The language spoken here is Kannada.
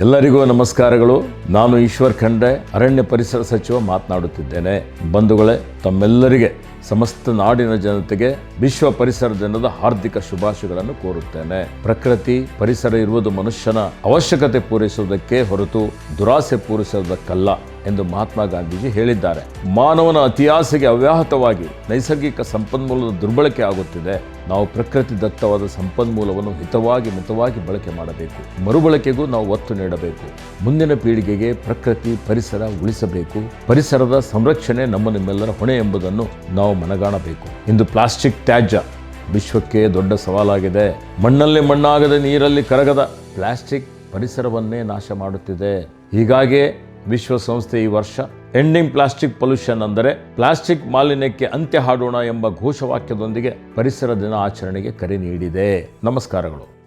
ಎಲ್ಲರಿಗೂ ನಮಸ್ಕಾರಗಳು. ನಾನು ಈಶ್ವರ್ ಖಂಡ್ರೆ, ಅರಣ್ಯ ಪರಿಸರ ಸಚಿವ ಮಾತನಾಡುತ್ತಿದ್ದೇನೆ. ಬಂಧುಗಳೇ, ತಮ್ಮೆಲ್ಲರಿಗೆ ಸಮಸ್ತ ನಾಡಿನ ಜನತೆಗೆ ವಿಶ್ವ ಪರಿಸರ ದಿನದ ಹಾರ್ದಿಕ ಶುಭಾಶಯಗಳನ್ನು ಕೋರುತ್ತೇನೆ. ಪ್ರಕೃತಿ, ಪರಿಸರ ಇರುವುದು ಮನುಷ್ಯನ ಅವಶ್ಯಕತೆ ಪೂರೈಸುವುದಕ್ಕೆ ಹೊರತು ದುರಾಸೆ ಪೂರೈಸುವುದಕ್ಕಲ್ಲ ಎಂದು ಮಹಾತ್ಮ ಗಾಂಧೀಜಿ ಹೇಳಿದ್ದಾರೆ. ಮಾನವನ ಅತಿಯಾಸೆಗೆ ಅವ್ಯಾಹತವಾಗಿ ನೈಸರ್ಗಿಕ ಸಂಪನ್ಮೂಲದ ದುರ್ಬಳಕೆ ಆಗುತ್ತಿದೆ. ನಾವು ಪ್ರಕೃತಿ ದತ್ತವಾದ ಸಂಪನ್ಮೂಲವನ್ನು ಹಿತವಾಗಿ ಮಿತವಾಗಿ ಬಳಕೆ ಮಾಡಬೇಕು. ಮರುಬಳಕೆಗೂ ನಾವು ಒತ್ತು ನೀಡಬೇಕು. ಮುಂದಿನ ಪೀಳಿಗೆಗೆ ಪ್ರಕೃತಿ ಪರಿಸರ ಉಳಿಸಬೇಕು. ಪರಿಸರದ ಸಂರಕ್ಷಣೆ ನಮ್ಮ ನಿಮ್ಮೆಲ್ಲರ ಹೊಣೆ ಎಂಬುದನ್ನು ನಾವು ಮನಗಾಣಬೇಕು. ಇಂದು ಪ್ಲಾಸ್ಟಿಕ್ ತ್ಯಾಜ್ಯ ವಿಶ್ವಕ್ಕೆ ದೊಡ್ಡ ಸವಾಲಾಗಿದೆ. ಮಣ್ಣಲ್ಲಿ ಮಣ್ಣಾಗದ ನೀರಲ್ಲಿ ಕರಗದ ಪ್ಲಾಸ್ಟಿಕ್ ಪರಿಸರವನ್ನೇ ನಾಶ ಮಾಡುತ್ತಿದೆ. ಹೀಗಾಗಿ ವಿಶ್ವಸಂಸ್ಥೆ ಈ ವರ್ಷ. ಎಂಡಿಂಗ್ ಪ್ಲಾಸ್ಟಿಕ್ ಪೊಲ್ಯೂಷನ್ ಅಂದರೆ ಪ್ಲಾಸ್ಟಿಕ್ ಮಾಲಿನ್ಯಕ್ಕೆ ಅಂತ್ಯ ಹಾಡೋಣ ಎಂಬ ಘೋಷವಾಕ್ಯದೊಂದಿಗೆ ಪರಿಸರ ದಿನ ಆಚರಣೆಗೆ ಕರೆ ನೀಡಿದೆ. ನಮಸ್ಕಾರಗಳು.